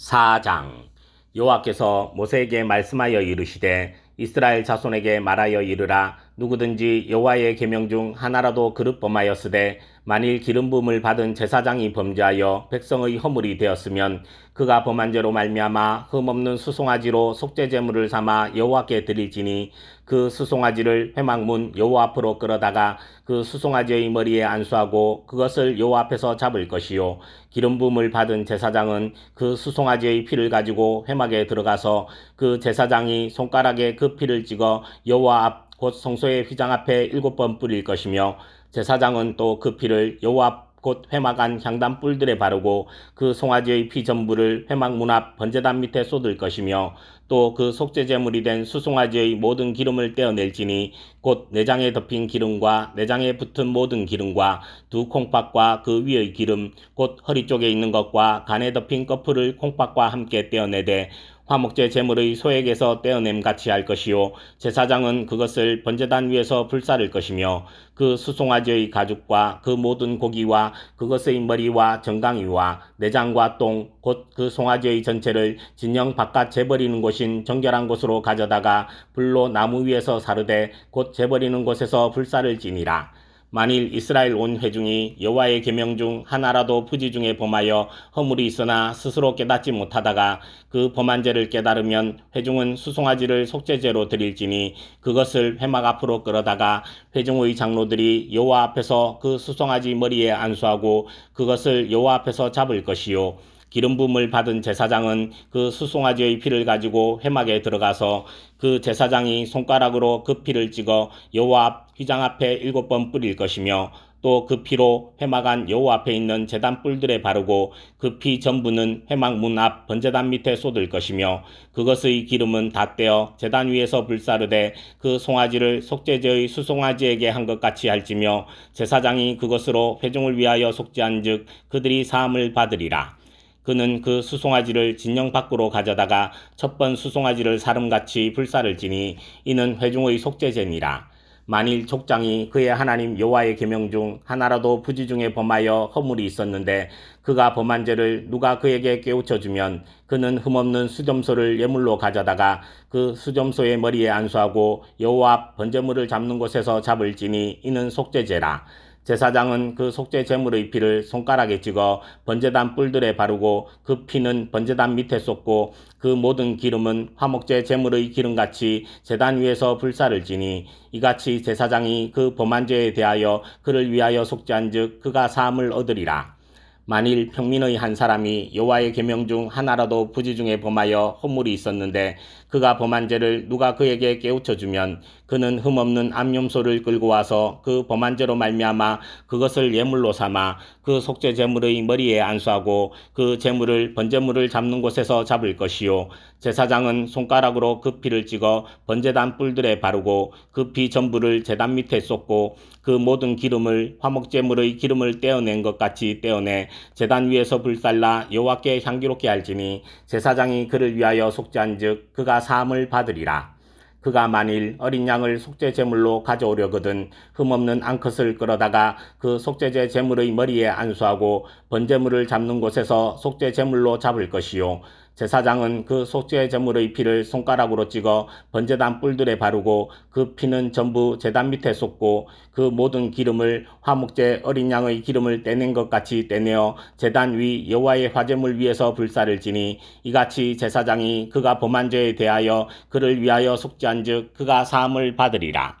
4장. 여호와께서 모세에게 말씀하여 이르시되 이스라엘 자손에게 말하여 이르라 누구든지 여호와의 계명 중 하나라도 그릇 범하였으되 만일 기름 부음을 받은 제사장이 범죄하여 백성의 허물이 되었으면 그가 범한 죄로 말미암아 흠없는 수송아지로 속죄 제물을 삼아 여호와께 드릴지니 그 수송아지를 회막문 여호와 앞으로 끌어다가 그 수송아지의 머리에 안수하고 그것을 여호와 앞에서 잡을 것이요. 기름 부음을 받은 제사장은 그 수송아지의 피를 가지고 회막에 들어가서 그 제사장이 손가락에 그 피를 찍어 여호와 앞 곧 성소의 휘장 앞에 일곱 번 뿌릴 것이며 제사장은 또 그 피를 여호와 앞곧 회막 안 향단 뿔들에 바르고 그 송아지의 피 전부를 회막 문 앞 번제단 밑에 쏟을 것이며 또 그 속죄 제물이 된 수송아지의 모든 기름을 떼어낼지니 곧 내장에 덮인 기름과 내장에 붙은 모든 기름과 두 콩팥과 그 위의 기름 곧 허리 쪽에 있는 것과 간에 덮인 꺼풀을 콩팥과 함께 떼어내되 화목제 제물의 소액에서 떼어냄 같이 할 것이요. 제사장은 그것을 번제단 위에서 불사를 것이며 그 수송아지의 가죽과 그 모든 고기와 그것의 머리와 정강이와 내장과 똥 곧 그 송아지의 전체를 진영 바깥 재버리는 곳인 정결한 곳으로 가져다가 불로 나무 위에서 사르되 곧 재버리는 곳에서 불사를 지니라 만일 이스라엘 온 회중이 여호와의 계명 중 하나라도 부지 중에 범하여 허물이 있으나 스스로 깨닫지 못하다가 그 범한 죄를 깨달으면 회중은 수송아지를 속죄제로 드릴지니 그것을 회막 앞으로 끌어다가 회중의 장로들이 여호와 앞에서 그 수송아지 머리에 안수하고 그것을 여호와 앞에서 잡을 것이요 기름 부음을 받은 제사장은 그 수송아지의 피를 가지고 회막에 들어가서 그 제사장이 손가락으로 그 피를 찍어 여호와 앞 휘장 앞에 일곱 번 뿌릴 것이며 또 그 피로 회막 안 여호와 앞에 있는 제단 뿔들에 바르고 그 피 전부는 회막 문 앞 번제단 밑에 쏟을 것이며 그것의 기름은 다 떼어 제단 위에서 불사르되 그 송아지를 속죄제의 수송아지에게 한 것 같이 할지며 제사장이 그것으로 회중을 위하여 속죄한즉 그들이 사함을 받으리라. 그는 그 수송아지를 진영 밖으로 가져다가 첫 번 수송아지를 사름같이 불사를 지니 이는 회중의 속죄제니라. 만일 족장이 그의 하나님 여호와의 계명 중 하나라도 부지 중에 범하여 허물이 있었는데 그가 범한 죄를 누가 그에게 깨우쳐 주면 그는 흠없는 수점소를 예물로 가져다가 그 수점소의 머리에 안수하고 여호와 앞 번제물을 잡는 곳에서 잡을지니 이는 속죄제라. 제사장은 그 속죄 제물의 피를 손가락에 찍어 번제단 뿔들에 바르고 그 피는 번제단 밑에 쏟고 그 모든 기름은 화목제 제물의 기름같이 제단 위에서 불사를 지니 이같이 제사장이 그 범한 죄에 대하여 그를 위하여 속죄한즉 그가 사함을 얻으리라. 만일 평민의 한 사람이 여호와의 계명 중 하나라도 부지 중에 범하여 허물이 있었는데 그가 범한 죄를 누가 그에게 깨우쳐 주면 그는 흠없는 암염소를 끌고 와서 그 범한 죄로 말미암아 그것을 예물로 삼아 그 속죄 제물의 머리에 안수하고 그 제물을 번제물을 잡는 곳에서 잡을 것이요. 제사장은 손가락으로 그 피를 찍어 번제단 뿔들에 바르고 그 피 전부를 제단 밑에 쏟고 그 모든 기름을 화목제물의 기름을 떼어낸 것 같이 떼어내 제단 위에서 불살라 여호와께 향기롭게 할지니 제사장이 그를 위하여 속죄한즉 그가 사함을 받으리라. 그가 만일 어린 양을 속죄 제물로 가져오려거든 흠없는 앙컷을 끌어다가 그 속죄제 제물의 머리에 안수하고 번제물을 잡는 곳에서 속죄 제물로 잡을 것이요 제사장은 그 속죄 제물의 피를 손가락으로 찍어 번제단 뿔들에 바르고 그 피는 전부 제단 밑에 쏟고 그 모든 기름을 화목제 어린 양의 기름을 떼낸 것 같이 떼내어 제단 위 여호와의 화제물 위에서 불사를 지니 이같이 제사장이 그가 범한 죄에 대하여 그를 위하여 속죄한즉 그가 사함을 받으리라.